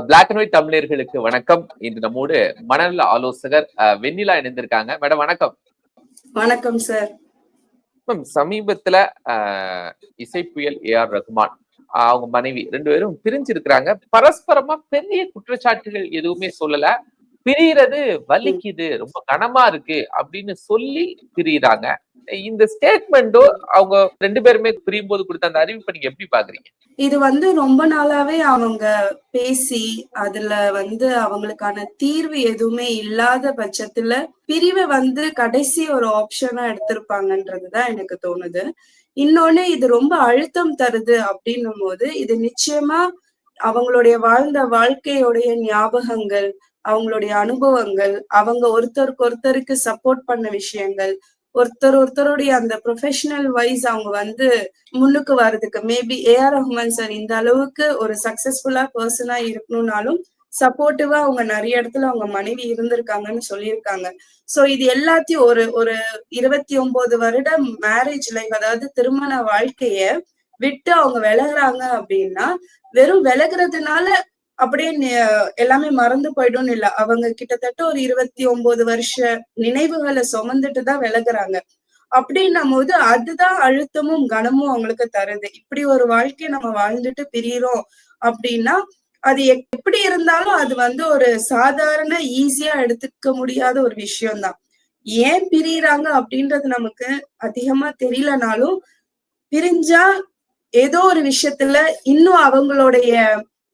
Black and white தமிழர்களுக்கு வணக்கம். இன்று நம்மோடு மனநல ஆலோசகர் வெண்ணிலா இணைந்திருக்காங்க. மேடம் வணக்கம். வணக்கம் சார். மேம் சமீபத்துல அஹ், இசைப்புயல் ஏ ஆர் ரகுமான் அவங்க மனைவி ரெண்டு பேரும் பிரிஞ்சிருக்கிறாங்க. பரஸ்பரமா பெரிய குற்றச்சாட்டுகள் எதுவுமே சொல்லல. பிரியறது வலிக்குது ரொம்ப கனமா இருக்கு அப்படின்னு சொல்லி பிரியறாங்க. இந்த ஸ்டேட்மெண்டோ அவங்க ரெண்டு பேருமே பிரியும் போது கொடுத்த அந்த அறிவிப்பை நீங்க எப்படி பாக்குறீங்க? இது வந்து ரொம்ப நாளாவே அவங்க பேசி அதுல வந்து அவங்களுக்கான தீர்வு எதுவுமே இல்லாத பட்சத்துல பிரிவை வந்து கடைசி ஒரு ஆப்ஷனா எடுத்திருப்பாங்கன்றதுதான் எனக்கு தோணுது. இன்னொன்னு இது ரொம்ப அழுத்தம் தருது அப்படின்னும் போது இது நிச்சயமா அவங்களுடைய வாழ்ந்த வாழ்க்கையோடைய ஞாபகங்கள் அவங்களுடைய அனுபவங்கள் அவங்க ஒருத்தருக்கு ஒருத்தருக்கு சப்போர்ட் பண்ண விஷயங்கள் ஒருத்தர் ஒருத்தருடைய அந்த ப்ரொஃபஷனல் வைஸ் அவங்க வந்து முன்னுக்கு வர்றதுக்கு மேபி ஏஆர் ரஹ்மான் சார் இந்த அளவுக்கு ஒரு சக்சஸ்ஃபுல்லா பர்சனா இருக்கணும்னாலும் சப்போர்ட்டிவா அவங்க நிறைய இடத்துல அவங்க மனைவி இருந்திருக்காங்கன்னு சொல்லியிருக்காங்க. சோ இது எல்லாத்தையும் ஒரு ஒரு இருபத்தி ஒன்பது வருடம் மேரேஜ் லைஃப் அதாவது திருமண வாழ்க்கைய விட்டு அவங்க விலகுறாங்க அப்படின்னா வெறும் விலகுறதுனால அப்படியே எல்லாமே மறந்து போயிடும்னு இல்ல. அவங்க கிட்டத்தட்ட ஒரு இருபத்தி ஒன்பது வருஷ நினைவுகளை சுமந்துட்டு தான் விலகுறாங்க. அப்படின்னும் போது அதுதான் அழுத்தமும் கனமும் அவங்களுக்கு தருது. இப்படி ஒரு வாழ்க்கையை நம்ம வாழ்ந்துட்டு பிரியறோம் அப்படின்னா அது எப்படி இருந்தாலும் அது வந்து ஒரு சாதாரண ஈஸியா எடுத்துக்க முடியாத ஒரு விஷயம்தான். ஏன் பிரியறாங்க அப்படின்றது நமக்கு அதிகமா தெரியலனாலும் பிரிஞ்சா ஏதோ ஒரு விஷயத்துல இன்னும் அவங்களுடைய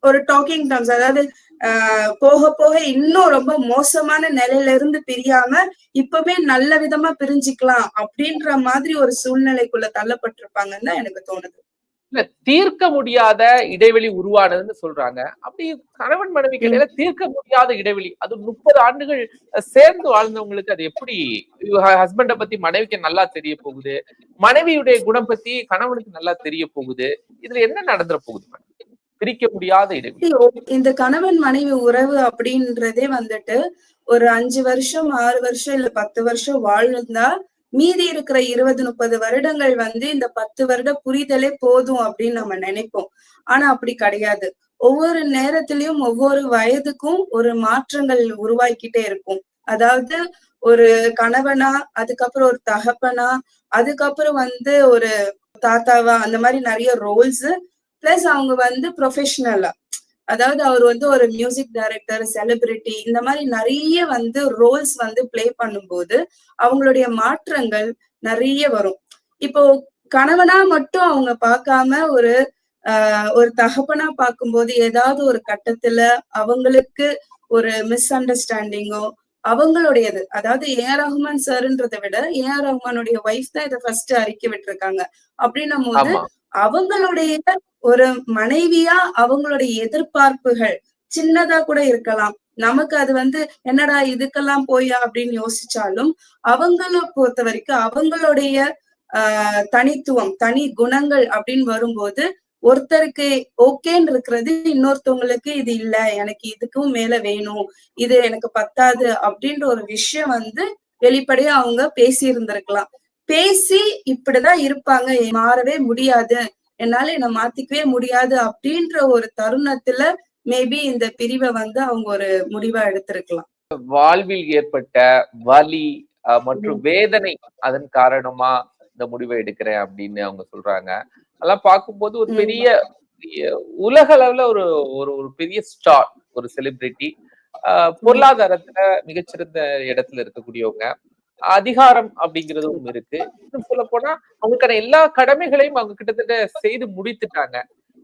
ஒரு டாக்கிங் டர்ம்ஸ் அதாவது போக போக இன்னும் ரொம்ப மோசமான நிலையில இருந்து பிரியாம இப்பவே நல்ல விதமா பிரிஞ்சுக்கலாம் அப்படின்ற மாதிரி ஒரு சூழ்நிலைக்குள்ள தள்ளப்பட்டிருப்பாங்கன்னு தான் எனக்கு தோணுது. இல்ல தீர்க்க முடியாத இடைவெளி உருவானதுன்னு சொல்றாங்க. அப்படி கணவன் மனைவி இடையில தீர்க்க முடியாத இடைவெளி. அது முப்பது ஆண்டுகள் சேர்ந்து வாழ்ந்தவங்களுக்கு அது எப்படி ஹஸ்பண்ட பத்தி மனைவிக்கு நல்லா தெரிய போகுது? மனைவியுடைய குணம் பத்தி கணவனுக்கு நல்லா தெரிய போகுது? இதுல என்ன நடந்துற போகுது? madam? பிரிக்க முடியாத இடைவெளி. இந்த கணவன் மனைவி உறவு அப்படின்றதே வந்துட்டு ஒரு அஞ்சு வருஷம் ஆறு வருஷம் இல்ல பத்து வருஷம் வாழ்ந்தா மீதி இருக்கிற இருபது முப்பது வருடங்கள் வந்து இந்த பத்து வருட புரிதலே போதும் அப்படின்னு நம்ம நினைப்போம். ஆனா அப்படி கிடையாது. ஒவ்வொரு நேரத்திலயும் ஒவ்வொரு வயதுக்கும் ஒரு மாற்றங்கள் உருவாக்கிட்டே இருக்கும். அதாவது ஒரு கணவனா அதுக்கப்புறம் ஒரு தகப்பனா அதுக்கப்புறம் வந்து ஒரு தாத்தாவா அந்த மாதிரி நிறைய ரோல்ஸ் பிளஸ் அவங்க வந்து ப்ரொஃபஷனலா அதாவது அவர் வந்து ஒரு மியூசிக் டைரக்டர் செலிபிரிட்டி இந்த மாதிரி நிறைய வந்து ரோல்ஸ் வந்து ப்ளே பண்ணும்போது அவங்களுடைய மாற்றங்கள் நிறைய வரும். இப்போ கணவனா மட்டும் அவங்க பார்க்காம ஒரு ஒரு தகப்பனா பார்க்கும்போது ஏதாவது ஒரு கட்டத்துல அவங்களுக்கு ஒரு மிஸ் அண்டர்ஸ்டாண்டிங்கோ அவங்களுடையது. அதாவது ஏ ஆர் ரஹ்மான் சார்ன்றதை விட ஏ ஆர் ரஹ்மானுடைய ஒய்ஃப் தான் இதை ஃபர்ஸ்ட் அறிக்கை விட்டுருக்காங்க. அப்படின்னும் போது அவங்களுடைய ஒரு மனைவியா அவங்களுடைய எதிர்பார்ப்புகள் சின்னதா கூட இருக்கலாம். நமக்கு அது வந்து என்னடா இதுக்கெல்லாம் போயா? அப்படின்னு யோசிச்சாலும் அவங்கள பொறுத்த வரைக்கும் அவங்களுடைய ஆஹ் தனித்துவம் தனி குணங்கள் அப்படின்னு வரும்போது ஒருத்தருக்கு ஓகேன்னு இருக்கிறது இன்னொருத்தவங்களுக்கு இது இல்ல எனக்கு இதுக்கும் மேல வேணும் இது எனக்கு பத்தாது அப்படின்ற ஒரு விஷயம் வந்து வெளிப்படையா அவங்க பேசி இருந்திருக்கலாம் பேசி இப்படிதான் இருப்பாங்க மாறவே முடியாது. என்னால என்னை மாத்திக்கவே முடியாது அப்படின்ற ஒரு தருணத்துல மேபி இந்த பிரிவை வந்து அவங்க ஒரு முடிவா எடுத்திருக்கலாம். வாழ்வில் ஏற்பட்ட வலி மற்றும் வேதனை அதன் காரணமா இந்த முடிவை எடுக்கிறேன் அப்படின்னு அவங்க சொல்றாங்க. அதெல்லாம் பார்க்கும்போது ஒரு பெரிய உலக அளவுல ஒரு ஒரு ஒரு பெரிய ஸ்டார் ஒரு செலிபிரிட்டி பொருளாதாரத்துல மிகச்சிறந்த இடத்துல இருக்கக்கூடியவங்க. அதிகாரம் அப்படிங்கிறதும் இருக்கு. இன்னும் சொல்ல போனா அவங்களுக்கான எல்லா கடமைகளையும் அவங்க கிட்டத்தட்ட செய்து முடித்துட்டாங்க.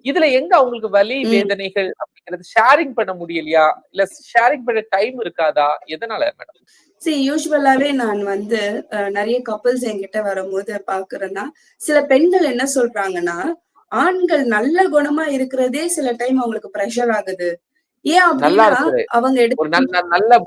இதுல எங்க அவங்களுக்கு வலி. வேதனைகள் அப்படிங்கிறது ஷேரிங் பண்ண முடியலையா? இல்ல ஷேரிங் பண்ண டைம் இருக்காதா? எதனால மேடம் சரி யூஸ்வலாவே நான் வந்து நிறைய கப்பல்ஸ் என்கிட்ட வரும்போது பாக்குறேன்னா சில பெண்கள் என்ன சொல்றாங்கன்னா ஆண்கள் நல்ல குணமா இருக்கிறதே சில டைம் அவங்களுக்கு ப்ரெஷர் ஆகுது. ஏன் அப்படின்னா அவங்க எடுக்க நல்ல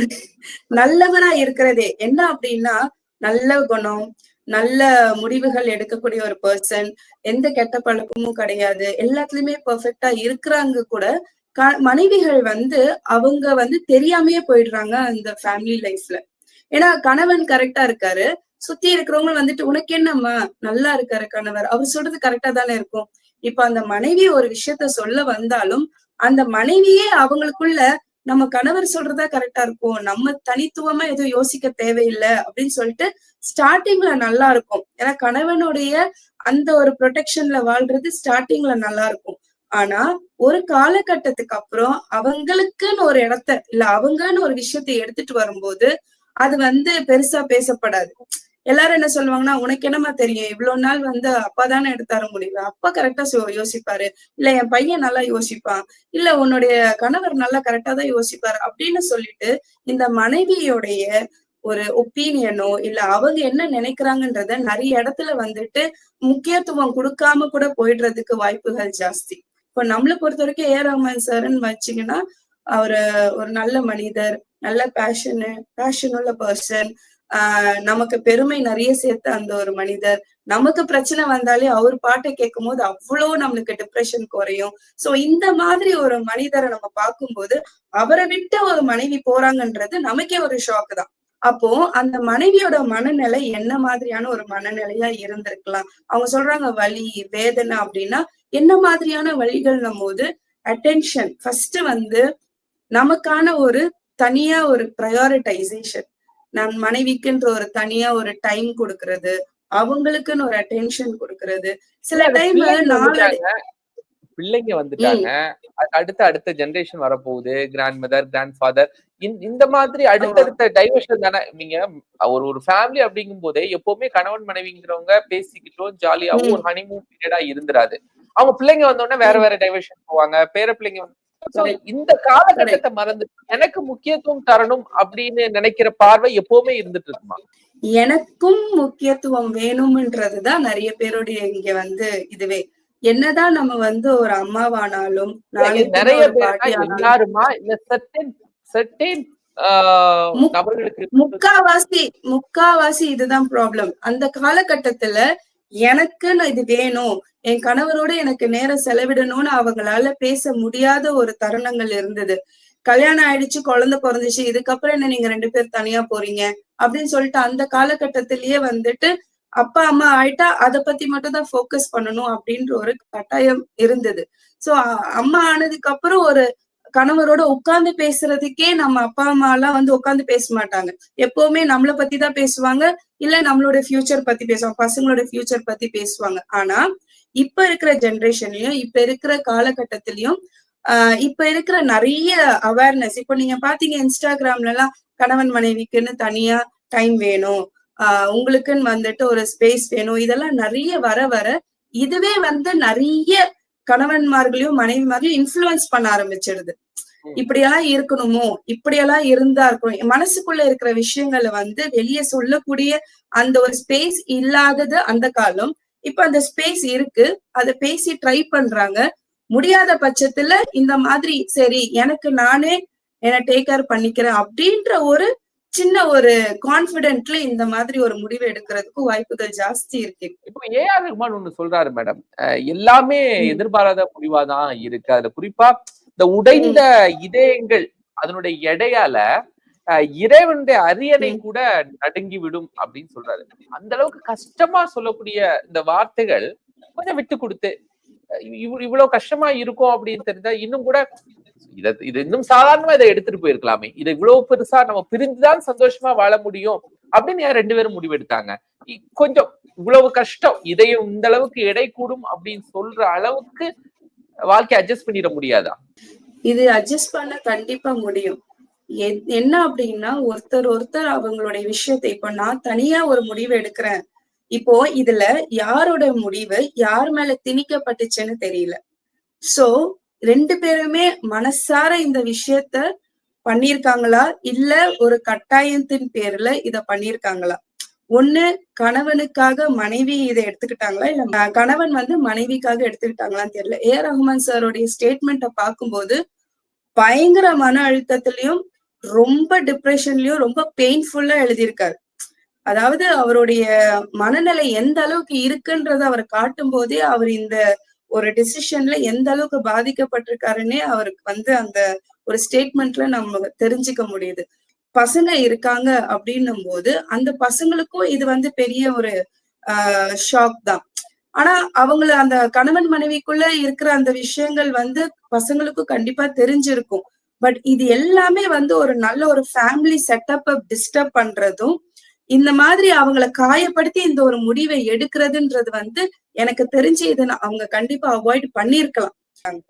நல்லவரா நல்லவனா இருக்கிறதே. என்ன அப்படின்னா நல்ல குணம் நல்ல முடிவுகள் எடுக்கக்கூடிய ஒரு பர்சன் எந்த கெட்ட பழக்கமும் கிடையாது. எல்லாத்துலயுமே பெர்ஃபெக்ட்டா இருக்கிறாங்க கூட க- மனைவிகள் வந்து அவங்க வந்து தெரியாமையே போயிடுறாங்க அந்த ஃபேமிலி லைஃப்ல ஏன்னா கணவன் கரெக்டா இருக்காரு. சுத்தி இருக்கிறவங்க வந்துட்டு உனக்கு என்னம்மா? நல்லா இருக்காரு கணவர். அவர் சொல்றது கரெக்டா தானே இருக்கும். இப்ப அந்த மனைவி ஒரு விஷயத்த சொல்ல வந்தாலும் அந்த மனைவியே அவங்களுக்குள்ள நம்ம கணவர் சொல்றதா கரெக்டா இருக்கும். நம்ம தனித்துவமா எதுவும் யோசிக்க தேவையில்லை அப்படின்னு சொல்லிட்டு ஸ்டார்டிங்ல நல்லா இருக்கும். ஏன்னா கணவனுடைய அந்த ஒரு ப்ரொடெக்ஷன்ல வாழ்றது ஸ்டார்டிங்ல நல்லா இருக்கும். ஆனா ஒரு காலகட்டத்துக்கு அப்புறம் அவங்களுக்குன்னு ஒரு இடத்த இல்ல அவங்கன்னு ஒரு விஷயத்தை எடுத்துட்டு வரும்போது அது வந்து பெருசா பேசப்படாது. எல்லாரும் என்ன சொல்லுவாங்கன்னா உனக்கு என்னமா தெரியும்? இவ்வளவு நாள் வந்து அப்பா தானே எடுத்தார முடியல அப்பா கரெக்டா யோசிப்பாரு. இல்ல என் பையன் நல்லா யோசிப்பான். இல்ல உன்னுடைய கணவர் நல்லா கரெக்டா தான் யோசிப்பாரு. அப்படின்னு சொல்லிட்டு இந்த மனைவியோடைய ஒரு ஒப்பீனியனோ இல்ல அவங்க என்ன நினைக்கிறாங்கன்றத நிறைய இடத்துல வந்துட்டு முக்கியத்துவம் கொடுக்காம கூட போயிடுறதுக்கு வாய்ப்புகள் ஜாஸ்தி. இப்ப நம்மளை பொறுத்த வரைக்கும் ஏ. ரஹ்மான் சார்ன்னு வச்சீங்கன்னா அவரு ஒரு நல்ல மனிதர் நல்ல பேஷனு பேஷன் உள்ள பர்சன் ஆஹ் நமக்கு பெருமை நிறைய சேர்த்த அந்த ஒரு மனிதர். நமக்கு பிரச்சனை வந்தாலே அவர் பாட்டை கேட்கும் போது அவ்வளவு நம்மளுக்கு டிப்ரெஷன் குறையும். சோ இந்த மாதிரி ஒரு மனிதரை நம்ம பார்க்கும்போது அவரை விட்டு ஒரு மனைவி போறாங்கன்றது நமக்கே ஒரு ஷாக் தான். அப்போ அந்த மனைவியோட மனநிலை என்ன மாதிரியான ஒரு மனநிலையா இருந்திருக்கலாம்? அவங்க சொல்றாங்க வலி வேதனை அப்படின்னா என்ன மாதிரியான வழிகள் போது அட்டென்ஷன் ஃபர்ஸ்ட் வந்து நமக்கான ஒரு தனியா ஒரு ப்ரையாரிட்டைசேஷன் நான் மனைவிக்குன்ற ஒரு தனியா ஒரு டைம் கொடுக்கறது அவங்களுக்குன்னு ஒரு அட்டென்ஷன் கொடுக்கறது. சில டைம் பிள்ளைங்க வந்துட்டாங்க. அடுத்த அடுத்த ஜெனரேஷன் வரப்போகுது. கிராண்ட் மதர் கிராண்ட் ஃபாதர் இந்த மாதிரி அடுத்தடுத்த டைவர்ஷன் தானே. நீங்க ஒரு ஒரு ஃபேமிலி அப்படிங்கும் போதே எப்பவுமே கணவன் மனைவிங்கிறவங்க பேசிக்கிட்டோம் ஜாலியாவும் ஒரு ஹனிமூன் பீரியடா இருந்துராது. அவங்க பிள்ளைங்க வந்தோடனே வேற வேற டைவர்ஷன் போவாங்க. பேர பிள்ளைங்க வந்து இந்த காலகட்டத்தை மறந்து எனக்கு முக்கியத்துவம் தரணும் அப்படின்னு நினைக்கிற பார்வை எப்பவுமே இருந்துட்டு இருக்குமா? எனக்கும் முக்கியத்துவம் வேணும்ன்றதுதான் நிறைய பேருடைய இங்க வந்து இதுவே. என்னதான் நம்ம வந்து ஒரு அம்மாவானாலும் நிறைய எல்லாருமா? இல்ல சர்டன் சர்டன் முக்காவாசி முக்காவாசி இதுதான் ப்ராப்ளம் அந்த காலகட்டத்துல எனக்கு இது வேணும். என் கணவரோட எனக்கு நேரம் செலவிடணும்னு அவங்களால பேச முடியாத ஒரு தருணங்கள் இருந்தது. கல்யாணம் ஆயிடுச்சு குழந்தை பிறந்துச்சு இதுக்கப்புறம் என்ன நீங்க ரெண்டு பேர் தனியா போறீங்க? அப்படின்னு சொல்லிட்டு அந்த காலகட்டத்திலேயே வந்துட்டு அப்பா அம்மா ஆயிட்டா அதை பத்தி மட்டும் தான் ஃபோக்கஸ் பண்ணணும் அப்படின்ற ஒரு கட்டாயம் இருந்தது. சோ அம்மா ஆனதுக்கு அப்புறம் ஒரு கணவரோட உட்கார்ந்து பேசுறதுக்கே நம்ம அப்பா அம்மா எல்லாம் வந்து உட்கார்ந்து பேச மாட்டாங்க. எப்பவுமே நம்மளை பத்தி தான் பேசுவாங்க. இல்ல நம்மளோட ஃபியூச்சர் பத்தி பேசுவாங்க. பசங்களோட ஃபியூச்சர் பத்தி பேசுவாங்க. ஆனா இப்ப இருக்கிற ஜென்ரேஷன்லயும் இப்ப இருக்கிற காலகட்டத்திலயும் ஆஹ் இப்ப இருக்கிற நிறைய அவேர்னஸ் இப்ப நீங்க பாத்தீங்க இன்ஸ்டாகிராம்ல எல்லாம் கணவன் மனைவிக்குன்னு தனியா டைம் வேணும். ஆஹ் உங்களுக்குன்னு வந்துட்டு ஒரு ஸ்பேஸ் வேணும். இதெல்லாம் நிறைய வர வர இதுவே வந்து நிறைய கணவன்மார்களையும் மனைவிமார்களையும் இன்ஃபுளுன்ஸ் பண்ண ஆரம்பிச்சிடுது இப்படியெல்லாம் இருக்கணுமோ? இப்படியெல்லாம் இருந்தா இருக்கணும். மனசுக்குள்ள இருக்கிற விஷயங்களை வந்து வெளியே சொல்லக்கூடிய அந்த ஒரு ஸ்பேஸ் இல்லாதது அந்த காலம். இப்ப அந்த ஸ்பேஸ் இருக்கு. அதை பேசி ட்ரை பண்றாங்க. முடியாத பட்சத்துல இந்த மாதிரி சரி எனக்கு நானே என்ன டேக் கேர் பண்ணிக்கிறேன் அப்படின்ற ஒரு சின்ன ஒரு கான்பிடென்ட்ல இந்த மாதிரி ஒரு முடிவு எடுக்கிறதுக்கு வாய்ப்புகள் ஜாஸ்தி இருக்கு. இப்போ ஏஆர் ரஹ்மான் ஒண்ணு சொல்றாரு மேடம். எல்லாமே எதிர்பாராத முடிவாதான் இருக்கு. அதுல குறிப்பா இந்த உடைந்த இதயங்கள் அதனுடைய எடையால இறைவனுடைய அரியணை கூட நடுங்கி விடும் அப்படின்னு சொல்றாரு. அந்த அளவுக்கு கஷ்டமா சொல்லக்கூடிய இந்த வார்த்தைகள் கொஞ்சம் விட்டு கொடுத்து இவ்வளவு கஷ்டமா இருக்கும் அப்படின்னு தெரிஞ்சா இன்னும் கூட இதை இது இன்னும் சாதாரணமா இதை எடுத்துட்டு போயிருக்கலாமே. இதை இவ்வளவு பெருசா நம்ம பிரிஞ்சுதான் சந்தோஷமா வாழ முடியும் அப்படின்னு ஏன் ரெண்டு பேரும் முடிவெடுத்தாங்க? கொஞ்சம் இவ்வளவு கஷ்டம். இதையும் இந்த அளவுக்கு எடை கூடும் அப்படின்னு சொல்ற அளவுக்கு வாழ்க்கை அட்ஜஸ்ட் பண்ணிட முடியாதா? இது அட்ஜஸ்ட் பண்ண கண்டிப்பா முடியும். என்ன அப்படின்னா ஒருத்தர் ஒருத்தர் அவங்களுடைய விஷயத்தை இப்ப நான் தனியா ஒரு முடிவு எடுக்கிறேன். இப்போ இதுல யாரோட முடிவு யார் மேல திணிக்கப்பட்டுச்சுன்னு தெரியல. சோ ரெண்டு பேருமே மனசார இந்த விஷயத்த பண்ணிருக்காங்களா இல்ல ஒரு கட்டாயத்தின் பேர்ல இத பண்ணிருக்காங்களா ஒண்ணு கணவனுக்காக மனைவி இதை எடுத்துக்கிட்டாங்களா? இல்ல கணவன் வந்து மனைவிக்காக எடுத்துக்கிட்டாங்களான்னு தெரியல. ஏ. ரஹ்மான் சாரோடைய ஸ்டேட்மெண்ட்டை பார்க்கும்போது பயங்கர மன அழுத்தத்திலயும் ரொம்ப டிப்ரெஷன்லயும் ரொம்ப பெயின்ஃபுல்லா எழுதியிருக்காரு. அதாவது அவருடைய மனநிலை எந்த அளவுக்கு இருக்குன்றத அவர் காட்டும் போதே அவர் இந்த ஒரு டிசிஷன்ல எந்த அளவுக்கு பாதிக்கப்பட்டிருக்காருன்னே அவருக்கு வந்து அந்த ஒரு ஸ்டேட்மெண்ட்ல நம்ம தெரிஞ்சுக்க முடியுது. பசங்க இருக்காங்க அப்படின்னும் போது அந்த பசங்களுக்கும் இது வந்து பெரிய ஒரு ஷாக் தான். ஆனா அவங்கள அந்த கணவன் மனைவிக்குள்ள இருக்கிற அந்த விஷயங்கள் வந்து பசங்களுக்கும் கண்டிப்பா தெரிஞ்சிருக்கும். பட் இது எல்லாமே வந்து ஒரு நல்ல ஒரு ஃபேமிலி செட்டப்பை டிஸ்டர்ப் பண்றதும் இந்த மாதிரி அவங்கள காயப்படுத்தி இந்த ஒரு முடிவை எடுக்கிறதுன்றது வந்து எனக்கு தெரிஞ்சு இதை அவங்க கண்டிப்பா அவாய்ட் பண்ணிருக்கலாம்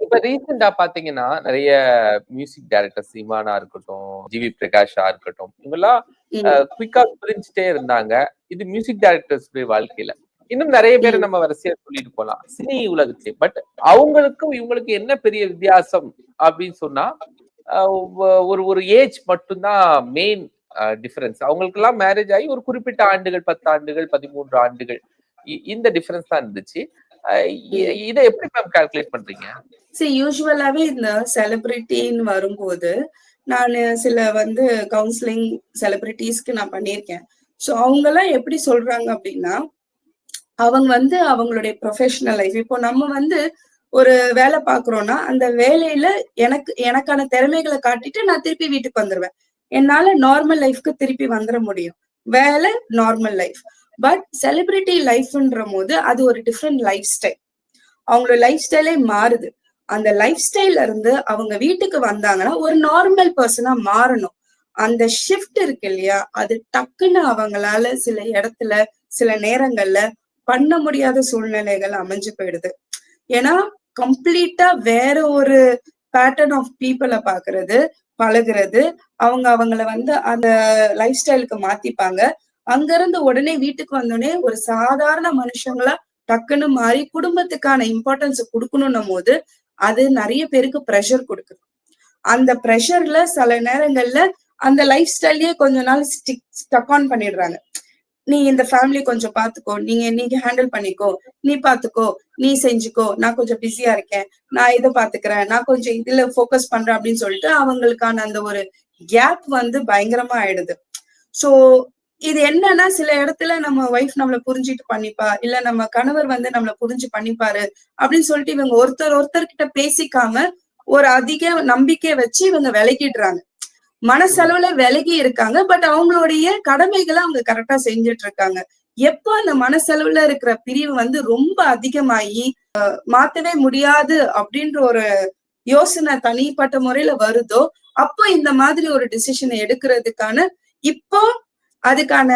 இப்ப ரீசெண்டா பாத்தீங்கன்னா நிறைய மியூசிக் டைரக்டர் சீமானா இருக்கட்டும் ஜிவி பிரகாஷா இருக்கட்டும் இவங்கெல்லாம் குயிக்கா பிரிஞ்சுட்டே இருந்தாங்க. இது மியூசிக் டைரக்டர்ஸ் வாழ்க்கையில. இன்னும் நிறைய பேரை நம்ம வரிசையா சொல்லிட்டு போலாம். சினி உலகத்திலே. பட் அவங்களுக்கும் இவங்களுக்கு என்ன பெரிய வித்தியாசம் அப்படின்னு சொன்னா ஒரு ஒரு ஏஜ் மட்டும்தான் மெயின் டிஃபரன்ஸ் அவங்களுக்கு எல்லாம் மேரேஜ் ஆகி ஒரு குறிப்பிட்ட ஆண்டுகள் பத்து ஆண்டுகள் பதிமூன்று ஆண்டுகள். இந்த டிஃபரன்ஸ் தான் இருந்துச்சு. இதை எப்படி மேம் கால்குலேட் பண்றீங்க? சரி யூஸ்வலாவே இந்த செலிபிரிட்டின்னு வரும்போது நான் சில வந்து கவுன்சிலிங் செலிபிரிட்டிஸ்க்கு நான் பண்ணியிருக்கேன். ஸோ அவங்க எல்லாம் எப்படி சொல்றாங்க அப்படின்னா அவங்க வந்து அவங்களுடைய ப்ரொஃபஷனல் லைஃப் இப்போ நம்ம வந்து ஒரு வேலை பாக்குறோம்னா அந்த வேலையில எனக்கு எனக்கான திறமைகளை காட்டிட்டு நான் திருப்பி வீட்டுக்கு வந்துருவேன். என்னால நார்மல் லைஃப்க்கு திருப்பி வந்துட முடியும். வேலை நார்மல் லைஃப் பட் செலிபிரிட்டி லைஃப்ன்ற போது அது ஒரு டிஃப்ரெண்ட் லைஃப் ஸ்டைல் அவங்களோட லைஃப் ஸ்டைலே மாறுது. அந்த லைஃப் ஸ்டைல்ல இருந்து அவங்க வீட்டுக்கு வந்தாங்கன்னா ஒரு நார்மல் பர்சனா மாறணும். அந்த ஷிஃப்ட் இருக்கு இல்லையா? அது டக்குன்னு அவங்களால சில இடத்துல சில நேரங்கள்ல பண்ண முடியாத சூழ்நிலைகள் அமைஞ்சு போயிடுது. ஏன்னா கம்ப்ளீட்டா வேற ஒரு பேட்டர்ன் ஆஃப் பீப்புளை பாக்குறது பழகுறது அவங்க அவங்கள வந்து அந்த லைஃப் ஸ்டைலுக்கு மாத்திப்பாங்க. அங்க இருந்து உடனே வீட்டுக்கு வந்தோடனே ஒரு சாதாரண மனுஷங்களா டக்குன்னு மாறி குடும்பத்துக்கான இம்பார்ட்டன்ஸ் கொடுக்கணும்னும் போது அது நிறைய பேருக்கு ப்ரெஷர் கொடுக்குது. அந்த ப்ரெஷர்ல சில நேரங்கள்ல அந்த லைஃப் ஸ்டைல்லயே கொஞ்ச நாள் ஸ்டிக் ஸ்டக் ஆன் பண்ணிடுறாங்க. நீ இந்த ஃபேமிலி கொஞ்சம் பாத்துக்கோ. நீங்க நீங்க ஹேண்டில் பண்ணிக்கோ. நீ பாத்துக்கோ. நீ செஞ்சுக்கோ. நான் கொஞ்சம் பிஸியா இருக்கேன். நான் இதை பாத்துக்கிறேன். நான் கொஞ்சம் இதுல ஃபோக்கஸ் பண்றேன் அப்படின்னு சொல்லிட்டு அவங்களுக்கான அந்த ஒரு கேப் வந்து பயங்கரமா ஆயிடுது. சோ இது என்னன்னா சில இடத்துல நம்ம ஒய்ஃப் நம்மள புரிஞ்சுட்டு பண்ணிப்பா. இல்ல நம்ம கணவர் வந்து நம்மள புரிஞ்சு பண்ணிப்பாரு அப்படின்னு சொல்லிட்டு இவங்க ஒருத்தர் ஒருத்தர் கிட்ட பேசிக்காம ஒரு அதிக நம்பிக்கை வச்சு இவங்க விலகிடுறாங்க. மனசளவுல விலகி இருக்காங்க. பட் அவங்களுடைய கடமைகளை அவங்க கரெக்டா செஞ்சுட்டு இருக்காங்க. எப்போ அந்த மனசளவுல இருக்கிற பிரிவு வந்து ரொம்ப அதிகமாகி மாத்தவே முடியாது அப்படின்ற ஒரு யோசனை தனிப்பட்ட முறையில வருதோ அப்போ இந்த மாதிரி ஒரு டிசிஷனை எடுக்கிறதுக்கான இப்போ அதுக்கான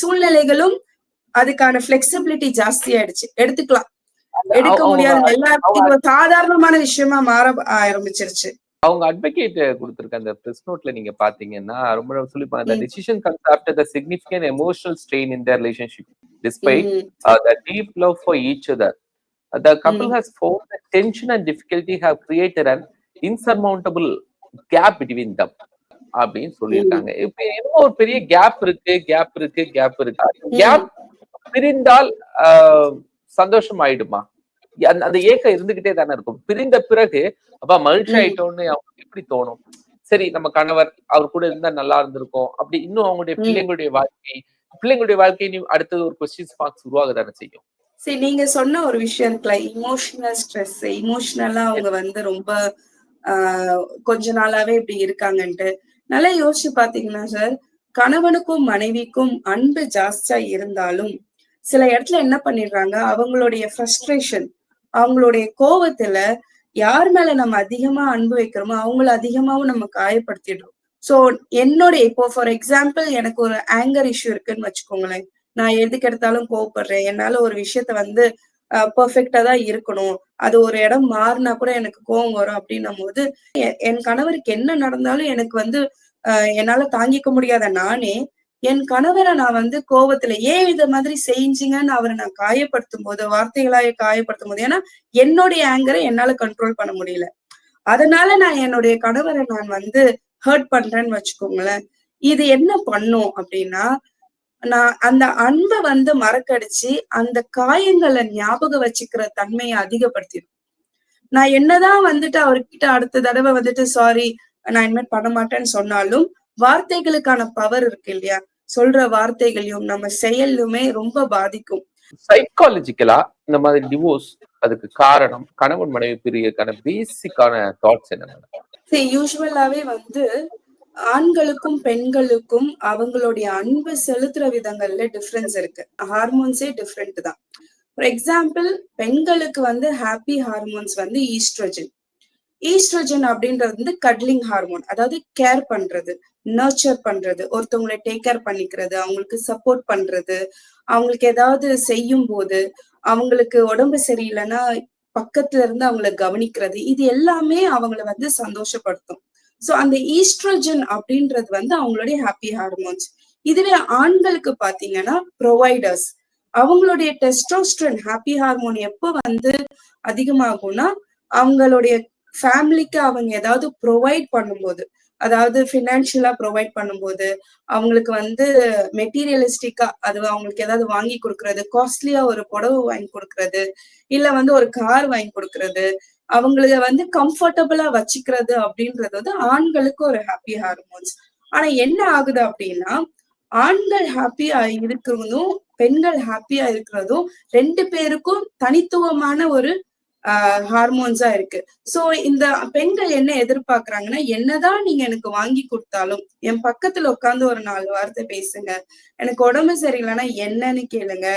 சூழ்நிலைகளும் அதுக்கான பிளெக்சிபிலிட்டி ஜாஸ்தி ஆயிடுச்சு. எடுத்துக்கலாம். எடுக்க முடியாது ஒரு சாதாரணமான விஷயமா மாற ஆரம்பிச்சிருச்சு. அவங்க அட்வொகேட் கொடுத்திருக்க அந்த பிரஸ் நோட்ல நீங்க பாத்தீங்கன்னா ரொம்ப சொல்லிப்பாங்க decision comes after the significant emotional strain in their relationship despite uh, the deep love for each other uh, the couple has found that tension and difficulty have created an insurmountable gap between them அப்படின்னு சொல்லியிருக்காங்க இப்ப என்னமோ ஒரு பெரிய gap இருக்கு gap இருக்கு gap இருக்கு gap பிரிந்தால் சந்தோஷம் ஆயிடுமா அந்த அந்த ஏக்கம் இருந்துகிட்டே தானே இருக்கும். பிரிந்த பிறகு அப்ப மகிழ்ச்சி ஆயிட்டோம்னு அவங்களுக்கு எப்படி தோணும்? சரி நம்ம கணவர் அவர் கூட இருந்தா நல்லா இருந்திருக்கும். அப்படி இன்னும் அவங்களுடைய பிள்ளைங்களுடைய வாழ்க்கை பிள்ளைங்களுடைய வாழ்க்கை அடுத்தது ஒரு கொஸ்டின்ஸ் மார்க்ஸ் உருவாக தானே செய்யும். சரி நீங்க சொன்ன ஒரு விஷயம் இருக்குல்ல இமோஷனல் ஸ்ட்ரெஸ் இமோஷனலா அவங்க வந்து ரொம்ப கொஞ்ச நாளாவே இப்படி இருக்காங்கன்ட்டு. நல்லா யோசிச்சு பாத்தீங்கன்னா சார் கணவனுக்கும் மனைவிக்கும் அன்பு ஜாஸ்தியா இருந்தாலும் சில இடத்துல என்ன பண்ணிடுறாங்க? அவங்களுடைய ஃப்ரஸ்ட்ரேஷன் அவங்களுடைய கோவத்துல யார் மேல நம்ம அதிகமா அன்பு வைக்கிறோமோ அவங்கள அதிகமாவும் நம்ம காயப்படுத்திடுறோம். சோ என்னோட இப்போ ஃபார் எக்ஸாம்பிள் எனக்கு ஒரு ஆங்கர் இஷ்யூ இருக்குன்னு வச்சுக்கோங்களேன். நான் எதுக்கு எடுத்தாலும் கோவப்படுறேன். என்னால ஒரு விஷயத்த வந்து பர்ஃபெக்டா தான் இருக்கணும். அது ஒரு இடம் மாறினா கூட எனக்கு கோவம் வரும் அப்படின்னும் போது என் கணவருக்கு என்ன நடந்தாலும் எனக்கு வந்து என்னால தாங்கிக்க முடியாத நானே என் கணவரை நான் வந்து கோபத்துல ஏன் இத மாதிரி செஞ்சீங்கன்னு அவரை நான் காயப்படுத்தும் போது வார்த்தைகளாய காயப்படுத்தும் போது ஏன்னா என்னுடைய ஆங்கரை என்னால கண்ட்ரோல் பண்ண முடியல. அதனால நான் என்னுடைய கணவரை நான் வந்து ஹர்ட் பண்றேன்னு வச்சுக்கோங்களேன். இது என்ன பண்ணும் அப்படின்னா நான் அந்த அன்பை வந்து மறக்கடிச்சு அந்த காயங்களை ஞாபகம் வச்சுக்கிற தன்மையை அதிகப்படுத்திடும். நான் என்னதான் வந்துட்டு அவர்கிட்ட அடுத்த தடவை வந்துட்டு சாரி நான் இனிமேல் பண்ண மாட்டேன்னு சொன்னாலும் வார்த்தைகளுக்கான பவர் இருக்கு இல்லையா? சொல்ற வார்த்தைகளையும் நம்ம செயலுமே ரொம்ப பாதிக்கும். சைக்காலஜிக்கலா இந்த மாதிரி டிவோர்ஸ் அதுக்கு காரணம் கணவன் மனைவி பிரியக்கான பேசிக்கான தாட்ஸ் என்ன யூஸ்வலாவே வந்து ஆண்களுக்கும் பெண்களுக்கும் அவங்களுடைய அன்பு செலுத்துற விதங்கள்ல டிஃப்ரென்ஸ் இருக்கு. ஹார்மோன்ஸே டிஃப்ரெண்ட் தான். ஃபார் எக்ஸாம்பிள் பெண்களுக்கு வந்து ஹாப்பி ஹார்மோன்ஸ் வந்து ஈஸ்ட்ரோஜன் ஈஸ்ட்ரஜன் அப்படின்றது வந்து கட்லிங் ஹார்மோன் அதாவது கேர் பண்றது நர்ச்சர் பண்றது ஒருத்தவங்களை டேக் கேர் பண்ணிக்கிறது அவங்களுக்கு சப்போர்ட் பண்றது அவங்களுக்கு ஏதாவது செய்யும் போது அவங்களுக்கு உடம்பு சரியில்லைன்னா பக்கத்துல இருந்து அவங்கள கவனிக்கிறது இது எல்லாமே அவங்கள வந்து சந்தோஷப்படுத்தும். சோ அந்த ஈஸ்ட்ரஜன் அப்படின்றது வந்து அவங்களுடைய ஹாப்பி ஹார்மோன்ஸ் இதுவே ஆண்களுக்கு பாத்தீங்கன்னா ப்ரொவைடர்ஸ் அவங்களுடைய டெஸ்டோஸ்ட்ரன் ஹாப்பி ஹார்மோன் எப்போ வந்து அதிகமாகும்னா அவங்களுடைய ஃபேமிலிக்கு அவங்க ஏதாவது ப்ரொவைட் பண்ணும்போது அதாவது ஃபினான்ஷியலா ப்ரொவைட் பண்ணும்போது அவங்களுக்கு வந்து மெட்டீரியலிஸ்டிக்கா அது அவங்களுக்கு ஏதாவது வாங்கி கொடுக்கறது காஸ்ட்லியா ஒரு புடவை வாங்கி கொடுக்கறது இல்ல வந்து ஒரு கார் வாங்கி கொடுக்கறது அவங்கள வந்து கம்ஃபர்டபுளா வச்சுக்கிறது அப்படின்றது வந்து ஆண்களுக்கு ஒரு ஹாப்பி ஹார்மோன்ஸ் ஆனா என்ன ஆகுது அப்படின்னா ஆண்கள் ஹாப்பியா இருக்கிறதும் பெண்கள் ஹாப்பியா இருக்கிறதும் ரெண்டு பேருக்கும் தனித்துவமான ஒரு ஹார்மோன்ஸா இருக்கு. சோ இந்த பெண்கள் என்ன எதிர்பார்க்கறாங்கன்னா என்னதான் நீங்க எனக்கு வாங்கி கொடுத்தாலும் என் பக்கத்துல உட்காந்து ஒரு நாலு வார்த்தை பேசுங்க. எனக்கு உடம்பு சரியில்லைன்னா என்னன்னு கேளுங்க.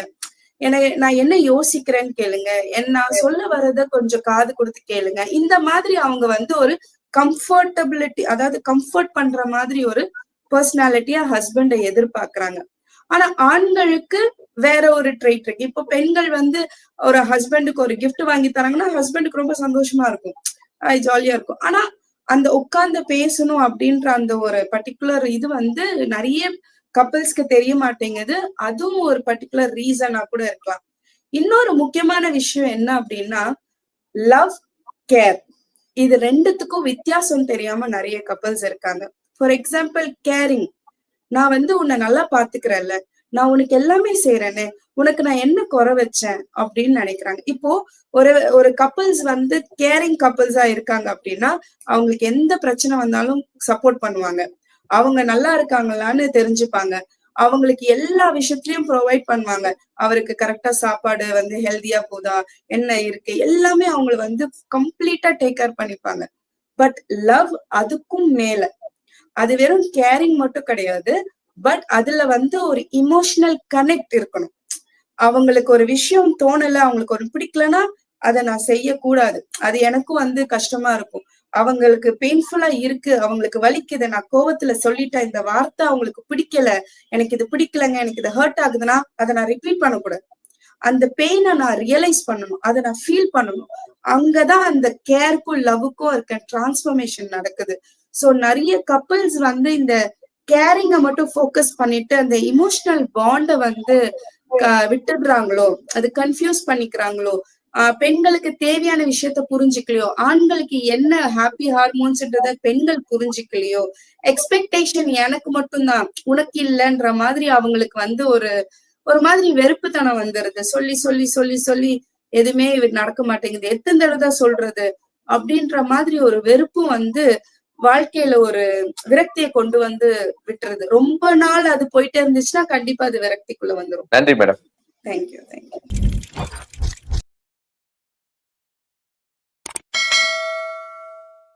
எனக்கு நான் என்ன யோசிக்கிறேன்னு கேளுங்க. என்ன நான் சொல்ல வர்றத கொஞ்சம் காது கொடுத்து கேளுங்க. இந்த மாதிரி அவங்க வந்து ஒரு கம்ஃபர்டபிலிட்டி அதாவது கம்ஃபர்ட் பண்ற மாதிரி ஒரு பர்சனாலிட்டியா ஹஸ்பண்டை எதிர்பார்க்கறாங்க. ஆனா ஆண்களுக்கு வேற ஒரு ட்ரைட் இருக்கு. இப்போ பெண்கள் வந்து ஒரு ஹஸ்பண்டுக்கு ஒரு கிஃப்ட் வாங்கி தராங்கன்னா ஹஸ்பண்டுக்கு ரொம்ப சந்தோஷமா இருக்கும். ஜாலியா இருக்கும். ஆனா அந்த உட்கார்ந்து பேசணும் அப்படின்ற அந்த ஒரு பர்டிகுலர் இது வந்து நிறைய கப்பல்ஸ்க்கு தெரிய மாட்டேங்குது. அதுவும் ஒரு பர்டிகுலர் ரீசனா கூட இருக்கலாம். இன்னொரு முக்கியமான விஷயம் என்ன அப்படின்னா லவ் கேர் இது ரெண்டுத்துக்கும் வித்தியாசம் தெரியாம நிறைய கப்பல்ஸ் இருக்காங்க. ஃபார் எக்ஸாம்பிள் கேரிங் நான் வந்து உன்னை நல்லா பாத்துக்கிறேன்ல. நான் உனக்கு எல்லாமே செய்யறேனே உனக்கு நான் என்ன குறை வச்சேன் அப்படின்னு நினைக்கிறாங்க. இப்போ ஒரு ஒரு கப்பல்ஸ் வந்து கேரிங் கப்பல்ஸா இருக்காங்க அப்படின்னா அவங்களுக்கு எந்த பிரச்சனை வந்தாலும் சப்போர்ட் பண்ணுவாங்க. அவங்க நல்லா இருக்காங்களான்னு தெரிஞ்சுப்பாங்க. அவங்களுக்கு எல்லா விஷயத்திலயும் ப்ரொவைட் பண்ணுவாங்க. அவருக்கு கரெக்டா சாப்பாடு வந்து ஹெல்தியா போதா என்ன இருக்கு எல்லாமே அவங்கள வந்து கம்ப்ளீட்டா டேக் கேர் பண்ணிப்பாங்க. பட் லவ் அதுக்கும் மேல. அது வெறும் கேரிங் மட்டும் கிடையாது. பட் அதுல வந்து ஒரு இமோஷனல் கனெக்ட் இருக்கணும். அவங்களுக்கு ஒரு விஷயம் தோணல அவங்களுக்கு ஒரு பிடிக்கலன்னா அதை நான் செய்யக்கூடாது. அது எனக்கும் வந்து கஷ்டமா இருக்கும். அவங்களுக்கு பெயின்ஃபுல்லா இருக்கு அவங்களுக்கு வலிக்குது. நான் கோவத்துல சொல்லிட்டேன் இந்த வார்த்தை அவங்களுக்கு பிடிக்கல எனக்கு இது பிடிக்கலங்க எனக்கு இது ஹர்ட் ஆகுதுன்னா அதை நான் ரிப்பீட் பண்ணக்கூடாது. அந்த பெயினை நான் ரியலைஸ் பண்ணணும். அதை நான் ஃபீல் பண்ணணும். அங்கதான் அந்த கேருக்கும் லவ்வுக்கும் இருக்க டிரான்ஸ்பர்மேஷன் நடக்குது. சோ நிறைய கப்பிள்ஸ் வந்து இந்த கேரிங்க மட்டும் ஃபோக்கஸ் பண்ணிட்டு அந்த இமோஷனல் பாண்ட வந்து விட்டுடுறாங்களோ அது கன்ஃபியூஸ் பண்ணிக்கிறாங்களோ பெண்களுக்கு தேவையான விஷயத்த புரிஞ்சுக்கலையோ ஆண்களுக்கு என்ன ஹாப்பி ஹார்மோன்ஸ்ன்றத பெண்கள் புரிஞ்சுக்கலையோ எக்ஸ்பெக்டேஷன் எனக்கு மட்டும்தான் உனக்கு இல்லைன்ற மாதிரி அவங்களுக்கு வந்து ஒரு ஒரு மாதிரி வெறுப்புத்தனம் வந்துருது. சொல்லி சொல்லி சொல்லி சொல்லி எதுவுமே நடக்க மாட்டேங்குது. எத்தனை தடவை தான் சொல்றது? அப்படின்ற மாதிரி ஒரு வெறுப்பும் வந்து வாழ்க்கையில ஒரு விரக்தியை கொண்டு வந்து விட்டுறது. ரொம்ப நாள் அது போயிட்டே இருந்துச்சுன்னா கண்டிப்பா அது விரக்திக்குள்ள வந்துரும். நன்றி மேடம். Thank you thank you